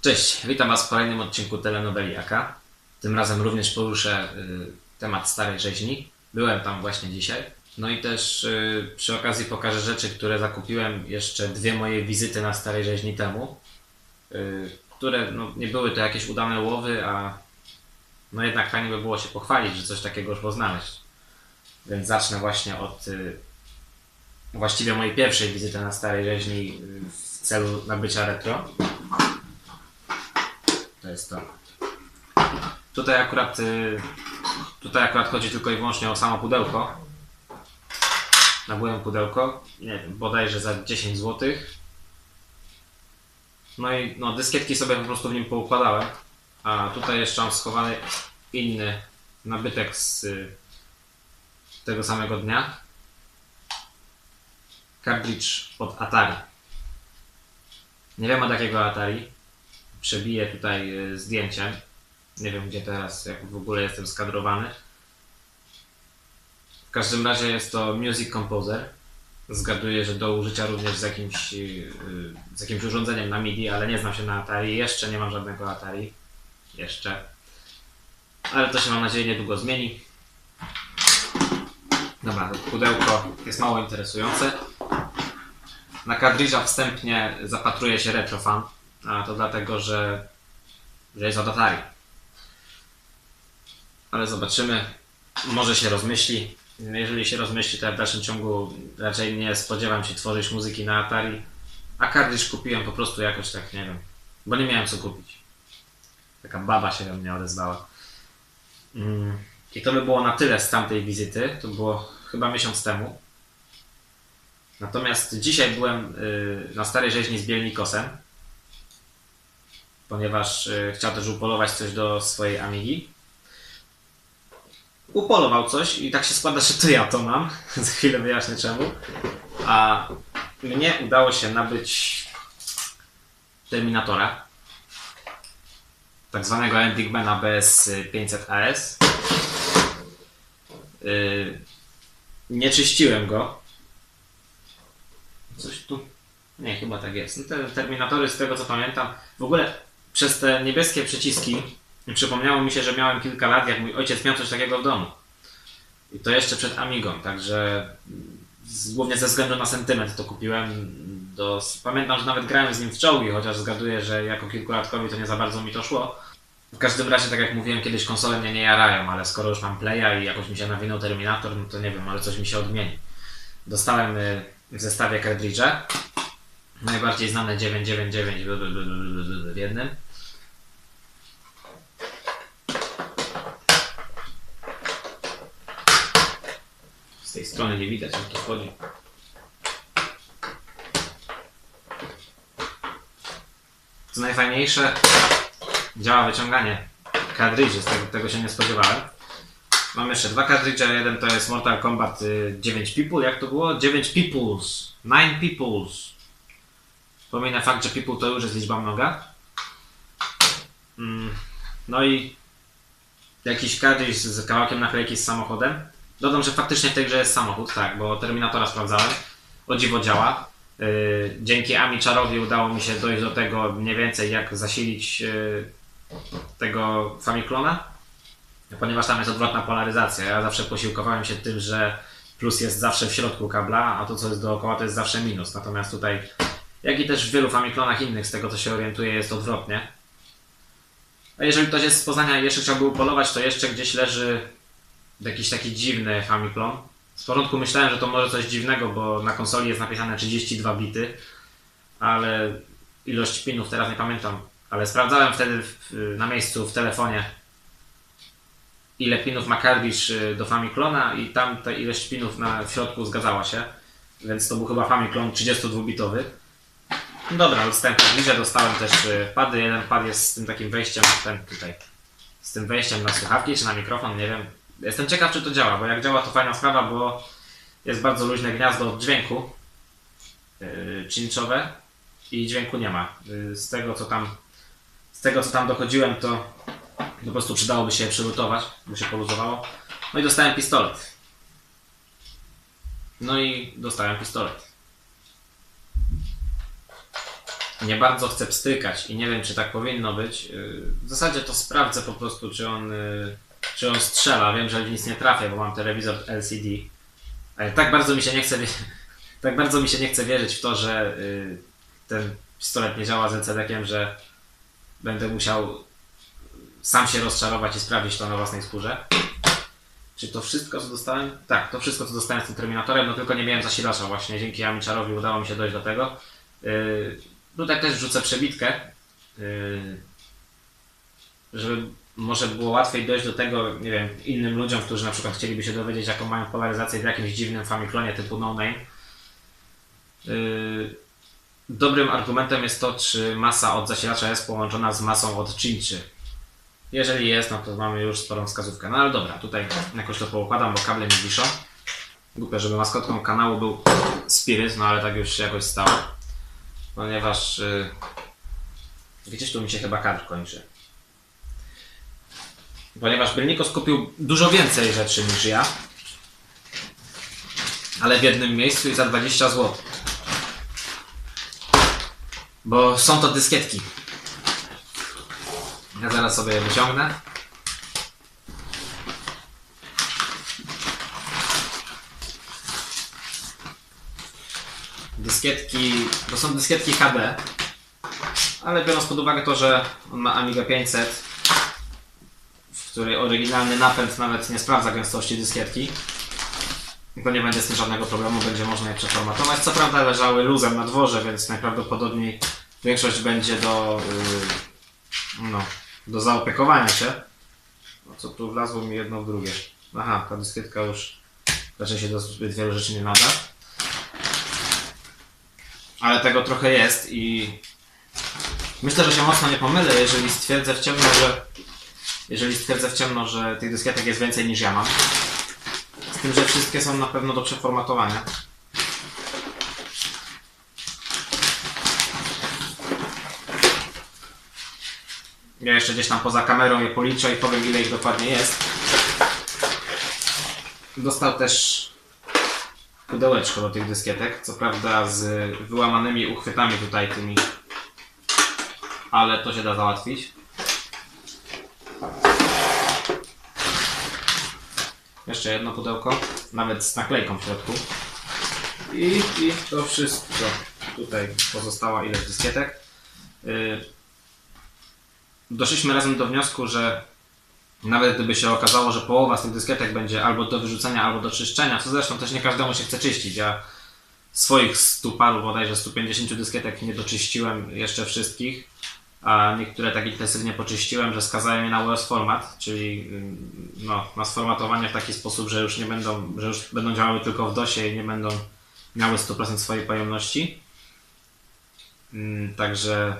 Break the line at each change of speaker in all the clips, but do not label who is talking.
Cześć, witam Was w kolejnym odcinku telenoweli Jaka. Tym razem również poruszę y, temat starej rzeźni. Byłem tam właśnie dzisiaj. No i też y, przy okazji pokażę rzeczy, które zakupiłem jeszcze dwie moje wizyty na starej rzeźni temu. Y, które no, nie były to jakieś udane łowy, a no jednak fajnie by było się pochwalić, że coś takiego już było znaleźć. Więc zacznę właśnie od y, właściwie mojej pierwszej wizyty na starej rzeźni y, w celu nabycia retro. Jest to. Tutaj akurat, y, tutaj akurat chodzi tylko i wyłącznie o samo pudełko. Nabyłem pudełko, nie wiem, bodajże za 10 zł. No i no, dyskietki sobie po prostu w nim poukładałem. A tutaj jeszcze mam schowany inny nabytek z y, tego samego dnia. Cartridge od Atari. Nie wiem od jakiego Atari. Przebiję tutaj y, zdjęciem. Nie wiem gdzie teraz, jak w ogóle jestem skadrowany. W każdym razie jest to Music Composer. Zgaduję, że do użycia również z jakimś, y, z jakimś urządzeniem na MIDI, ale nie znam się na Atari. Jeszcze nie mam żadnego Atari. Jeszcze. Ale to się mam nadzieję niedługo zmieni. Dobra, to pudełko jest mało interesujące. Na kadridża wstępnie zapatruje się retrofan, a to dlatego, że, że jest od Atari. Ale zobaczymy. Może się rozmyśli. Jeżeli się rozmyśli, to ja w dalszym ciągu raczej nie spodziewam się tworzyć muzyki na Atari. A kartridż kupiłem po prostu jakoś tak, nie wiem, bo nie miałem co kupić. Taka baba się we mnie odezwała. Mm. I to by było na tyle z tamtej wizyty. To było chyba miesiąc temu. Natomiast dzisiaj byłem y, na starej rzeźni z Bielnikosem, ponieważ y, chciał też upolować coś do swojej Amigi. Upolował coś i tak się składa, że to ja to mam. Za chwilę wyjaśnię czemu. A mnie udało się nabyć Terminatora, tak zwanego Endigmana BS500AS. Yy, nie czyściłem go. Coś tu. Nie, chyba tak jest. No te terminatory, z tego co pamiętam, w ogóle przez te niebieskie przyciski przypomniało mi się, że miałem kilka lat, jak mój ojciec miał coś takiego w domu. I to jeszcze przed Amigą, także głównie ze względu na sentyment to kupiłem. Do, pamiętam, że nawet grałem z nim w czołgi, chociaż zgaduję, że jako kilkulatkowi to nie za bardzo mi to szło. W każdym razie, tak jak mówiłem, kiedyś konsole mnie nie jarają, ale skoro już mam Playa i jakoś mi się nawinął Terminator, no to nie wiem, ale coś mi się odmieni. Dostałem y, w zestawie kartridże. Najbardziej znane 999 w jednym. Z tej strony nie widać, jak to wchodzi. Co najfajniejsze, działa wyciąganie kartridży, z tego, tego się nie spodziewałem. Mam jeszcze dwa kartridże, jeden to jest Mortal Kombat y, 9 People, jak to było? 9 Peoples, 9 Peoples. Pominę fakt, że People to już jest liczba mnoga. Mm, No i jakiś kartridż z kawałkiem naklejki z samochodem. Dodam, że faktycznie w tej grze jest samochód, tak, bo Terminatora sprawdzałem. O dziwo działa. Yy, dzięki Ami Czarowi udało mi się dojść do tego mniej więcej, jak zasilić yy, tego Famiclona, ponieważ tam jest odwrotna polaryzacja. Ja zawsze posiłkowałem się tym, że plus jest zawsze w środku kabla, a to co jest dookoła to jest zawsze minus. Natomiast tutaj, jak i też w wielu Famiclonach innych, z tego co się orientuję, jest odwrotnie. A jeżeli ktoś jest z Poznania i jeszcze chciałby upolować, to jeszcze gdzieś leży jakiś taki dziwny Famiclon. Z początku myślałem, że to może coś dziwnego, bo na konsoli jest napisane 32 bity, ale ilość pinów teraz nie pamiętam. Ale sprawdzałem wtedy w, na miejscu w telefonie, ile pinów ma kartridż y, do Famiclona i tam ta ilość pinów na, środku zgadzała się. Więc to był chyba Famiclon 32-bitowy. Dobra, dostałem kartridże, dostałem też y, pady. Jeden pad jest z tym takim wejściem, ten tutaj, z tym wejściem na słuchawki czy na mikrofon, nie wiem. Jestem ciekaw, czy to działa, bo jak działa, to fajna sprawa, bo jest bardzo luźne gniazdo od dźwięku yy, czynniczowe i dźwięku nie ma. Yy, z tego, co tam z tego, co tam dochodziłem, to po prostu przydałoby się je przylutować, by się poluzowało. No i dostałem pistolet. No i dostałem pistolet. Nie bardzo chce pstrykać i nie wiem, czy tak powinno być. Yy, W zasadzie to sprawdzę po prostu, czy on, yy, czy on strzela. Wiem, że nic nie trafię, bo mam telewizor LCD. Ale tak bardzo mi się nie chce, tak bardzo mi się nie chce wierzyć w to, że yy, ten pistolet nie działa z LCD-kiem, że będę musiał sam się rozczarować i sprawdzić to na własnej skórze. Czy to wszystko, co dostałem? Tak, to wszystko, co dostałem z tym Terminatorem, no tylko nie miałem zasilacza właśnie. Dzięki Amiczarowi udało mi się dojść do tego. Yy, tutaj też wrzucę przebitkę, yy, żeby może było łatwiej dojść do tego, nie wiem, innym ludziom, którzy na przykład chcieliby się dowiedzieć, jaką mają polaryzację w jakimś dziwnym Famiclonie typu No Name. Yy, dobrym argumentem jest to, czy masa od zasilacza jest połączona z masą od Chinczy. Jeżeli jest, no to mamy już sporą wskazówkę. No ale dobra, tutaj jakoś to poukładam, bo kable mi wiszą. Głupio, żeby maskotką kanału był Spirit, no ale tak już się jakoś stało. Ponieważ gdzieś tu mi się chyba kadr kończy. Ponieważ Bylnikos kupił dużo więcej rzeczy niż ja. Ale w jednym miejscu i za 20 zł. Bo są to dyskietki. Ja zaraz sobie je wyciągnę. Dyskietki, to są dyskietki HD, ale biorąc pod uwagę to, że on ma Amiga 500, w której oryginalny napęd nawet nie sprawdza gęstości dyskietki, to nie będzie z tym żadnego problemu, będzie można je przeformatować. Co prawda leżały luzem na dworze, więc najprawdopodobniej większość będzie do, yy, no, do zaopiekowania się. No co tu wlazło mi jedno w drugie. Aha, ta dyskietka już raczej się do zbyt wielu rzeczy nie nada. Ale tego trochę jest i myślę, że się mocno nie pomylę, jeżeli stwierdzę w ciemno, że jeżeli stwierdzę w ciemno, że tych dyskietek jest więcej niż ja mam. Z tym, że wszystkie są na pewno do przeformatowania. Ja jeszcze gdzieś tam poza kamerą je policzę i powiem ile ich dokładnie jest. Dostał też pudełeczko do tych dyskietek, co prawda z wyłamanymi uchwytami tutaj tymi, ale to się da załatwić. Jeszcze jedno pudełko, nawet z naklejką w środku. I, i to wszystko. Tutaj pozostała ilość dyskietek. Yy, doszliśmy razem do wniosku, że nawet gdyby się okazało, że połowa z tych dyskietek będzie albo do wyrzucenia, albo do czyszczenia, co zresztą też nie każdemu się chce czyścić. Ja swoich 100 paru, bodajże 150 dyskietek nie doczyściłem jeszcze wszystkich, a niektóre tak intensywnie poczyściłem, że skazałem je na US format, czyli ym, no, na sformatowanie w taki sposób, że już nie będą, że już będą działały tylko w DOSie i nie będą miały 100% swojej pojemności. Ym, Także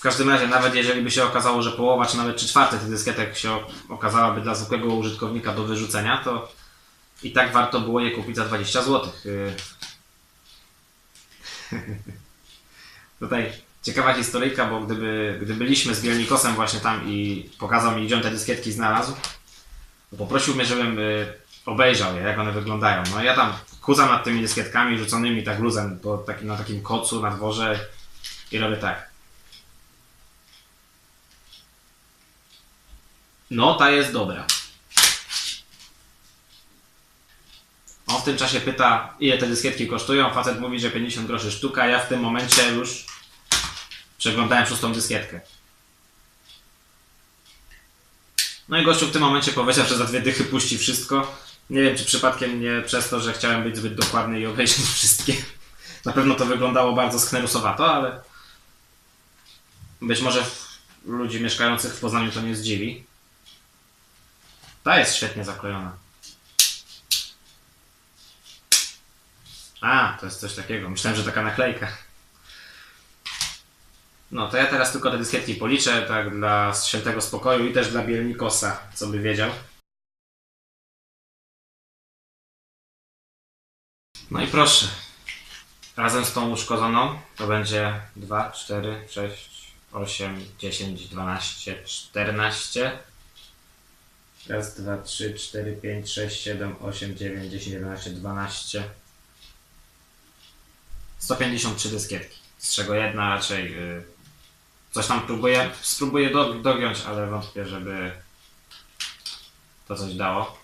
w każdym razie, nawet jeżeli by się okazało, że połowa czy nawet trzy czwarte tych dyskietek się okazałaby dla zwykłego użytkownika do wyrzucenia, to i tak warto było je kupić za 20 zł. Tutaj ciekawa historyjka, bo gdyby, gdy byliśmy z Bielnikosem właśnie tam i pokazał mi, gdzie on te dyskietki znalazł, to poprosił mnie, żebym y, obejrzał je, jak one wyglądają. No ja tam kucam nad tymi dyskietkami rzuconymi tak luzem po na takim kocu na dworze i robię tak. No, ta jest dobra. On w tym czasie pyta, ile te dyskietki kosztują. Facet mówi, że 50 groszy sztuka. Ja w tym momencie już przeglądałem szóstą dyskietkę. No i gościu w tym momencie powiedział, że za dwie dychy puści wszystko. Nie wiem, czy przypadkiem nie przez to, że chciałem być zbyt dokładny i obejrzeć wszystkie. Na pewno to wyglądało bardzo sknerusowato, ale być może ludzi mieszkających w Poznaniu to nie zdziwi. Ta jest świetnie zaklejona. A, to jest coś takiego. Myślałem, że taka naklejka. No, to ja teraz tylko te dyskietki policzę, tak dla świętego spokoju i też dla Bielnikosa, co by wiedział. No i proszę. Razem z tą uszkodzoną to będzie 2, 4, 6, 8, 10, 12, 14. Raz, dwa, trzy, cztery, pięć, sześć, siedem, osiem, dziewięć, dziesięć, jedenaście, dwanaście. 153 dyskietki. z czego jedna raczej y, coś tam próbuje, spróbuję do, dogiąć, ale wątpię, żeby to coś dało.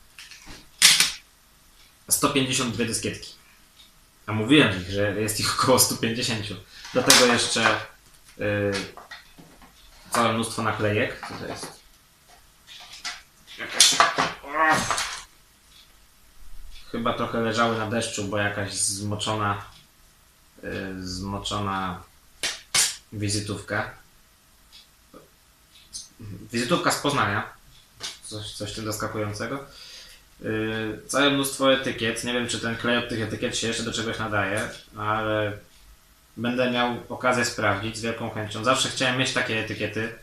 152 dyskietki. A mówiłem ich, że jest ich około 150. Do tego jeszcze y, całe mnóstwo naklejek. To jest? Chyba trochę leżały na deszczu, bo jakaś zmoczona y, zmoczona wizytówka. Wizytówka z Poznania. Coś, coś tym zaskakującego. Yy, całe mnóstwo etykiet. Nie wiem, czy ten klej od tych etykiet się jeszcze do czegoś nadaje, ale będę miał okazję sprawdzić z wielką chęcią. Zawsze chciałem mieć takie etykiety.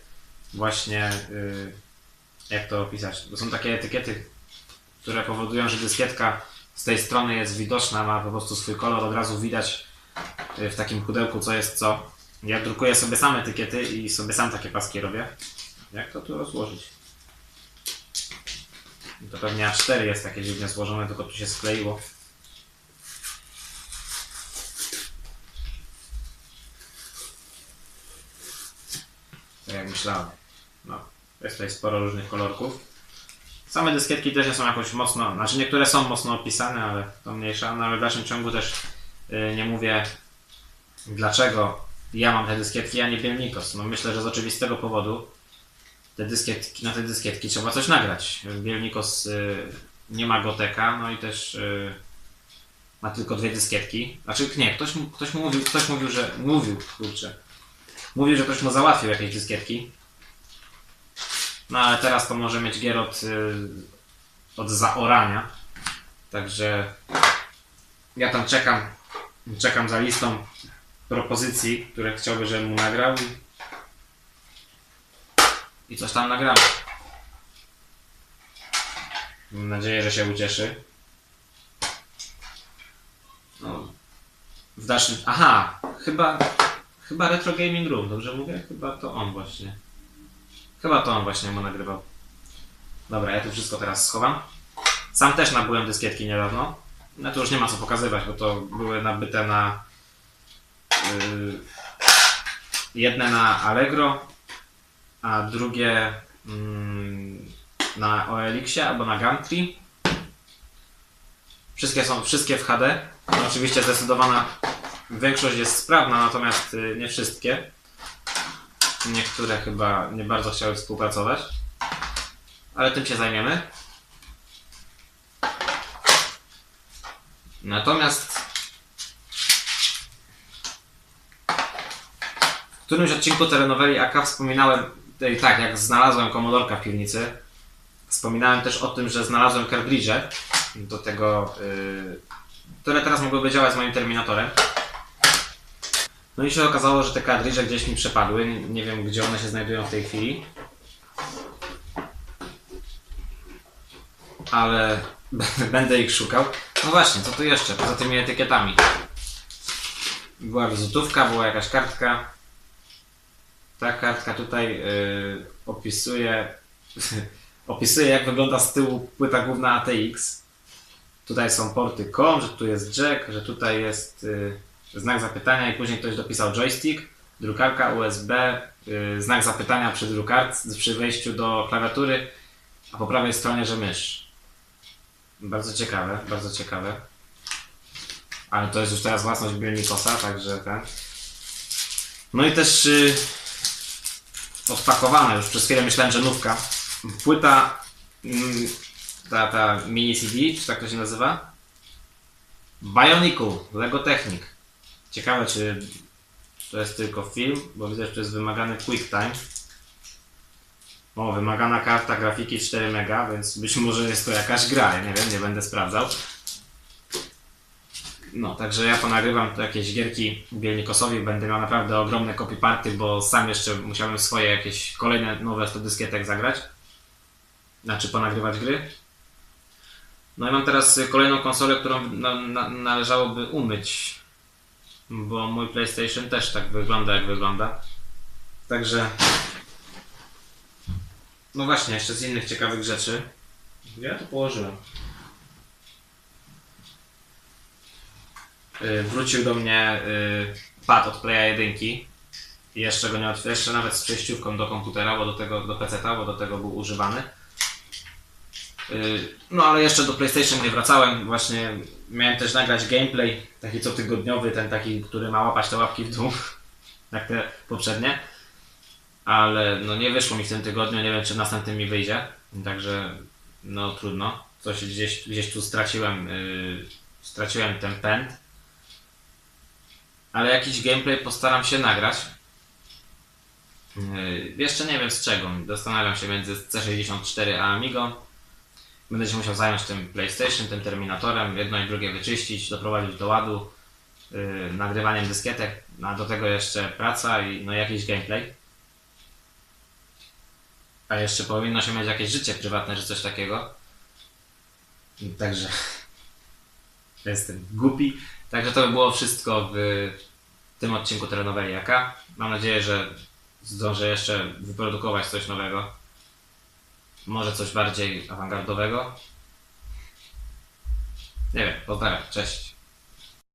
Właśnie, yy, jak to opisać? To są takie etykiety, które powodują, że dyskietka z tej strony jest widoczna, ma po prostu swój kolor, od razu widać yy, w takim pudełku, co jest co. Ja drukuję sobie sam etykiety i sobie sam takie paski robię. Jak to tu rozłożyć? To pewnie A4 jest takie dziwnie złożone, tylko tu się skleiło. Tak jak myślałem. No, jest tutaj sporo różnych kolorków. Same dyskietki też nie są jakoś mocno, znaczy niektóre są mocno opisane, ale to mniejsza, no ale w dalszym ciągu też yy, nie mówię dlaczego ja mam te dyskietki, a nie Bielnikos. No myślę, że z oczywistego powodu te dyskietki, na te dyskietki trzeba coś nagrać. Bielnikos y, nie ma goteka, no i też y, ma tylko dwie dyskietki. Znaczy nie, ktoś, ktoś mówił, ktoś mówił, że mówił, kurczę. Mówił, że ktoś mu załatwił jakieś dyskietki. No ale teraz to może mieć gier od, y, od zaorania. Także ja tam czekam, czekam za listą propozycji, które chciałby, żebym mu nagrał i, coś tam nagramy. Mam nadzieję, że się ucieszy. No, w dalszym... Aha, chyba, chyba Retro Gaming Room, dobrze mówię? Chyba to on właśnie. Chyba to on właśnie mu nagrywał. Dobra, ja tu wszystko teraz schowam. Sam też nabyłem dyskietki niedawno. No to już nie ma co pokazywać, bo to były nabyte na Yy, jedne na Allegro, a drugie mm, na OLX-ie albo na Gumtree. Wszystkie są wszystkie w HD. Oczywiście zdecydowana większość jest sprawna, natomiast y, nie wszystkie. Niektóre chyba nie bardzo chciały współpracować. Ale tym się zajmiemy. Natomiast W którymś odcinku terenoweli AK wspominałem, e, tak, jak znalazłem komodorka w piwnicy, wspominałem też o tym, że znalazłem kartridże do tego, yy, które teraz mogłyby działać z moim terminatorem. No i się okazało, że te kartridże gdzieś mi przepadły. Nie- wiem, gdzie one się znajdują w tej chwili. Ale będę ich szukał. No właśnie, co tu jeszcze? Poza tymi etykietami. Była wizytówka, była jakaś kartka. Ta kartka tutaj y, opisuje, opisuje jak wygląda z tyłu płyta główna ATX. Tutaj są porty COM, że tu jest jack, że tutaj jest y, znak zapytania i później ktoś dopisał joystick, drukarka USB, y, znak zapytania przy drukarce, przy wejściu do klawiatury, a po prawej stronie, że mysz. Bardzo ciekawe, bardzo ciekawe. Ale to jest już teraz własność Bielnikosa, także ten. No i też y, odpakowana już. Przez chwilę myślałem, że nówka. Płyta, mm, ta, ta mini CD, czy tak to się nazywa? Bionicle, Lego Technic. Ciekawe, czy to jest tylko film, bo widzę, że to jest wymagany QuickTime. O, wymagana karta grafiki 4 mega, więc być może jest to jakaś gra, ja nie wiem, nie będę sprawdzał. No, także ja ponagrywam tu jakieś gierki Bielnikosowi, będę miał naprawdę ogromne copy party, bo sam jeszcze musiałem swoje jakieś kolejne nowe 100 dyskietek zagrać. Znaczy ponagrywać gry. No i mam teraz kolejną konsolę, którą na, na, należałoby umyć, bo mój PlayStation też tak wygląda jak wygląda. Także... No właśnie, jeszcze z innych ciekawych rzeczy. Ja to położyłem? Y, wrócił do mnie y, pad od Playa 1 i jeszcze go nie jeszcze nawet z przejściówką do komputera, bo do tego, do PC-ta, bo do tego był używany. Yy, No ale jeszcze do PlayStation nie wracałem, właśnie miałem też nagrać gameplay, taki cotygodniowy, ten taki, który ma łapać te łapki w dół, jak te poprzednie. Ale no nie wyszło mi w tym tygodniu, nie wiem czy w następnym mi wyjdzie, także no trudno. Coś gdzieś, gdzieś tu straciłem, yy, straciłem ten pęd. Ale jakiś gameplay postaram się nagrać. Yy, jeszcze nie wiem z czego. Zastanawiam się między C64 a Amigo. Będę się musiał zająć tym PlayStation, tym Terminatorem, jedno i drugie wyczyścić, doprowadzić do ładu, yy, nagrywaniem dyskietek, a do tego jeszcze praca i no jakiś gameplay. A jeszcze powinno się mieć jakieś życie prywatne, czy coś takiego. Także jestem głupi. Także to by było wszystko w tym odcinku telenoweli jaka. Mam nadzieję, że zdążę jeszcze wyprodukować coś nowego. Może coś bardziej awangardowego. Nie wiem, pozdrawiam, cześć.